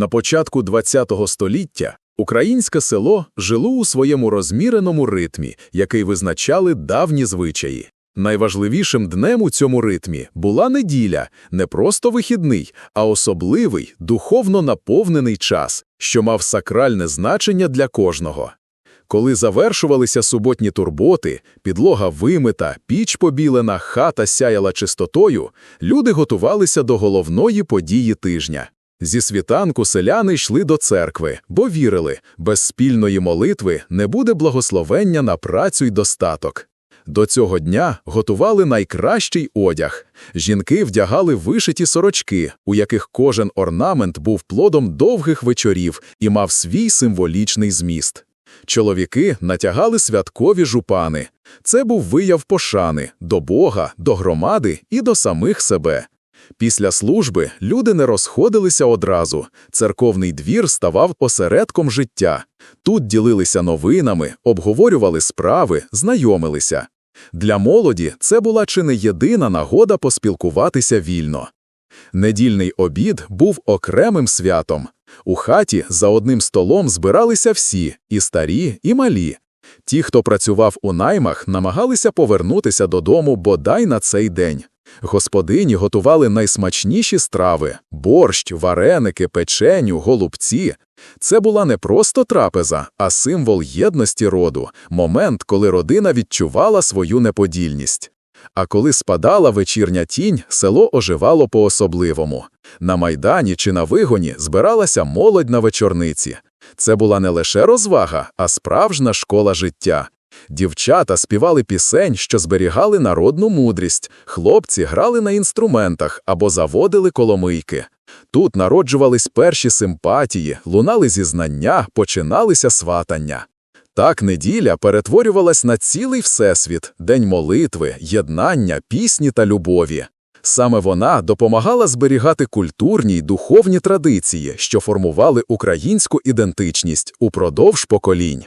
На початку ХХ століття українське село жило у своєму розміреному ритмі, який визначали давні звичаї. Найважливішим днем у цьому ритмі була неділя, не просто вихідний, а особливий, духовно наповнений час, що мав сакральне значення для кожного. Коли завершувалися суботні турботи, підлога вимита, піч побілена, хата сяяла чистотою, люди готувалися до головної події тижня. Зі світанку селяни йшли до церкви, бо вірили, без спільної молитви не буде благословення на працю й достаток. До цього дня готували найкращий одяг. Жінки вдягали вишиті сорочки, у яких кожен орнамент був плодом довгих вечорів і мав свій символічний зміст. Чоловіки натягали святкові жупани. Це був вияв пошани до Бога, до громади і до самих себе. Після служби люди не розходилися одразу. Церковний двір ставав осередком життя. Тут ділилися новинами, обговорювали справи, знайомилися. Для молоді це була чи не єдина нагода поспілкуватися вільно. Недільний обід був окремим святом. У хаті за одним столом збиралися всі, і старі, і малі. Ті, хто працював у наймах, намагалися повернутися додому бодай на цей день. Господині готували найсмачніші страви – борщ, вареники, печеню, голубці. Це була не просто трапеза, а символ єдності роду, момент, коли родина відчувала свою неподільність. А коли спадала вечірня тінь, село оживало по-особливому. На майдані чи на вигоні збиралася молодь на вечорниці. Це була не лише розвага, а справжня школа життя. Дівчата співали пісень, що зберігали народну мудрість, хлопці грали на інструментах або заводили коломийки. Тут народжувались перші симпатії, лунали зізнання, починалися сватання. Так неділя перетворювалась на цілий всесвіт, день молитви, єднання, пісні та любові. Саме вона допомагала зберігати культурні й духовні традиції, що формували українську ідентичність упродовж поколінь.